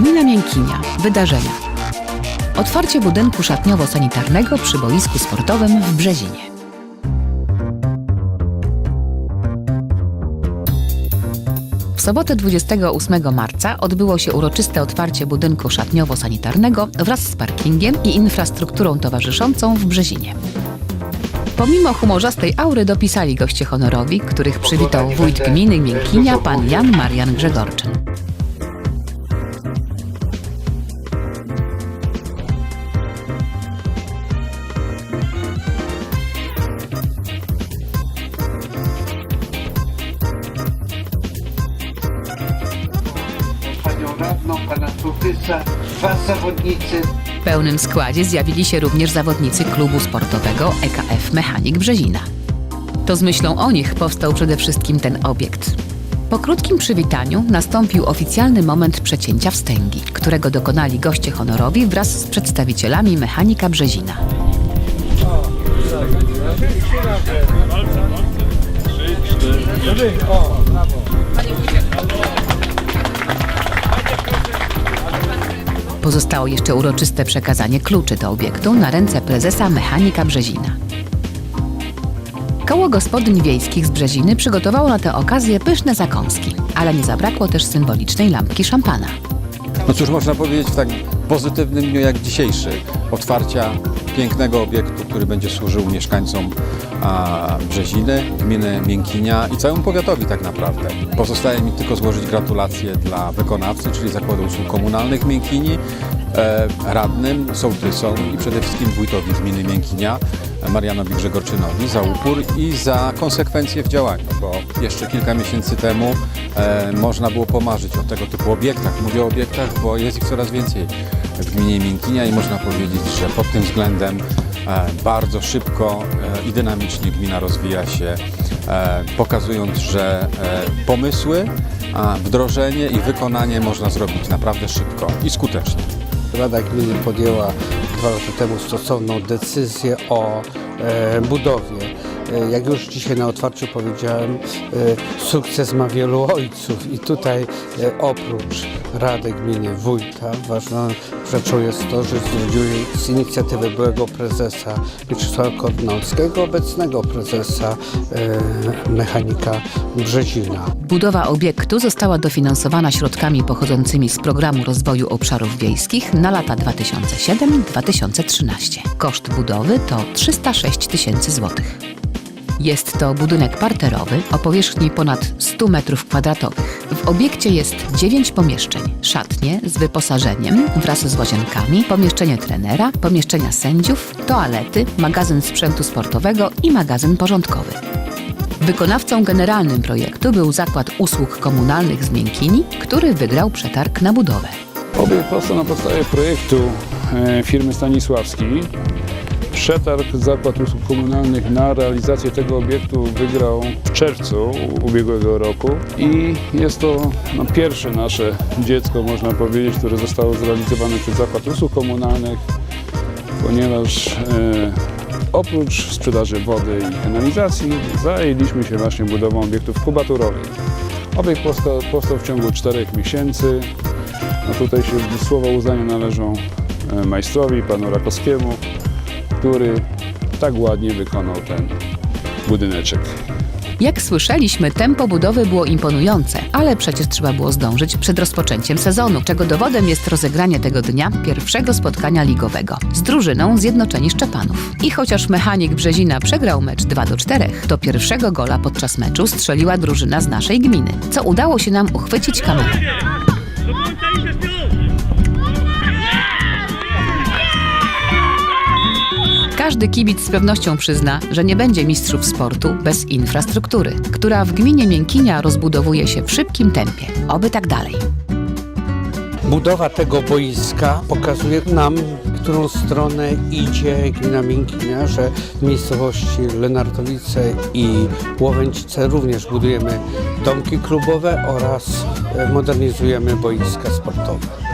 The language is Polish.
Gmina Miękinia. Wydarzenia. Otwarcie budynku szatniowo-sanitarnego przy boisku sportowym w Brzezinie. W sobotę 28 marca odbyło się uroczyste otwarcie budynku szatniowo-sanitarnego wraz z parkingiem i infrastrukturą towarzyszącą w Brzezinie. Pomimo humorzastej aury dopisali goście honorowi, których przywitał wójt gminy Miękinia pan Jan Marian Grzegorczyn. Panią radną, pana Tutysa, dwa zawodnicy. W pełnym składzie zjawili się również zawodnicy klubu sportowego EKF Mechanik Brzezina. To z myślą o nich powstał przede wszystkim ten obiekt. Po krótkim przywitaniu nastąpił oficjalny moment przecięcia wstęgi, którego dokonali goście honorowi wraz z przedstawicielami Mechanika Brzezina. Pozostało jeszcze uroczyste przekazanie kluczy do obiektu na ręce prezesa Mechanika Brzezina. Koło gospodyń wiejskich z Brzeziny przygotowało na tę okazję pyszne zakąski, ale nie zabrakło też symbolicznej lampki szampana. No cóż można powiedzieć w tak pozytywnym dniu jak dzisiejszy. Otwarcia pięknego obiektu, który będzie służył mieszkańcom Brzeziny, gminy Miękinia i całemu powiatowi tak naprawdę. Pozostaje mi tylko złożyć gratulacje dla wykonawcy, czyli Zakładu Usług Komunalnych Miękini, e, radnym, sołtysom i przede wszystkim wójtowi gminy Miękinia, Marianowi Grzegorczynowi za upór i za konsekwencje w działaniu, bo jeszcze kilka miesięcy temu e, można było pomarzyć o tego typu obiektach. Mówię o obiektach, bo jest ich coraz więcej w gminie Miękinia i można powiedzieć, że pod tym względem e, bardzo szybko e, i dynamicznie gmina rozwija się, e, pokazując, że pomysły, wdrożenie i wykonanie można zrobić naprawdę szybko i skutecznie. Rada Gminy podjęła dwa lata temu stosowną decyzję o budowie. E, jak już dzisiaj na otwarciu powiedziałem, e, sukces ma wielu ojców i tutaj e, oprócz Rady Gminy Wójta ważną rzeczą jest to, że z inicjatywy byłego prezesa Mieczysława Kornolskiego, obecnego prezesa mechanika Brzezina. Budowa obiektu została dofinansowana środkami pochodzącymi z Programu Rozwoju Obszarów Wiejskich na lata 2007-2013. Koszt budowy to 306 tysięcy złotych. Jest to budynek parterowy o powierzchni ponad 100 m2. W obiekcie jest 9 pomieszczeń, szatnie z wyposażeniem wraz z łazienkami, pomieszczenie trenera, pomieszczenia sędziów, toalety, magazyn sprzętu sportowego i magazyn porządkowy. Wykonawcą generalnym projektu był Zakład Usług Komunalnych z Miękini, który wygrał przetarg na budowę. Obiekt powstał na podstawie projektu e, firmy Stanisławskiej. Przetarg Zakład Usług Komunalnych na realizację tego obiektu wygrał w czerwcu ubiegłego roku i jest to no, pierwsze nasze dziecko, można powiedzieć, które zostało zrealizowane przez Zakład Usług Komunalnych, ponieważ e, oprócz sprzedaży wody i kanalizacji zajęliśmy się właśnie budową obiektów kubaturowych. Obiekt powstał, powstał w ciągu 4 miesięcy. No tutaj się słowa uznania należą e, majstrowi, panu Rakowskiemu, który tak ładnie wykonał ten budyneczek. Jak słyszeliśmy, tempo budowy było imponujące, ale przecież trzeba było zdążyć przed rozpoczęciem sezonu, czego dowodem jest rozegranie tego dnia pierwszego spotkania ligowego z drużyną Zjednoczeni Szczepanów. I chociaż mechanik Brzezina przegrał mecz 2 do 4, to pierwszego gola podczas meczu strzeliła drużyna z naszej gminy, co udało się nam uchwycić kamerą. Każdy kibic z pewnością przyzna, że nie będzie mistrzów sportu bez infrastruktury, która w gminie Miękinia rozbudowuje się w szybkim tempie. Oby tak dalej. Budowa tego boiska pokazuje nam, w którą stronę idzie gmina Miękinia, że w miejscowości Lenartowice i Łowęcice również budujemy domki klubowe oraz e, modernizujemy boiska sportowe.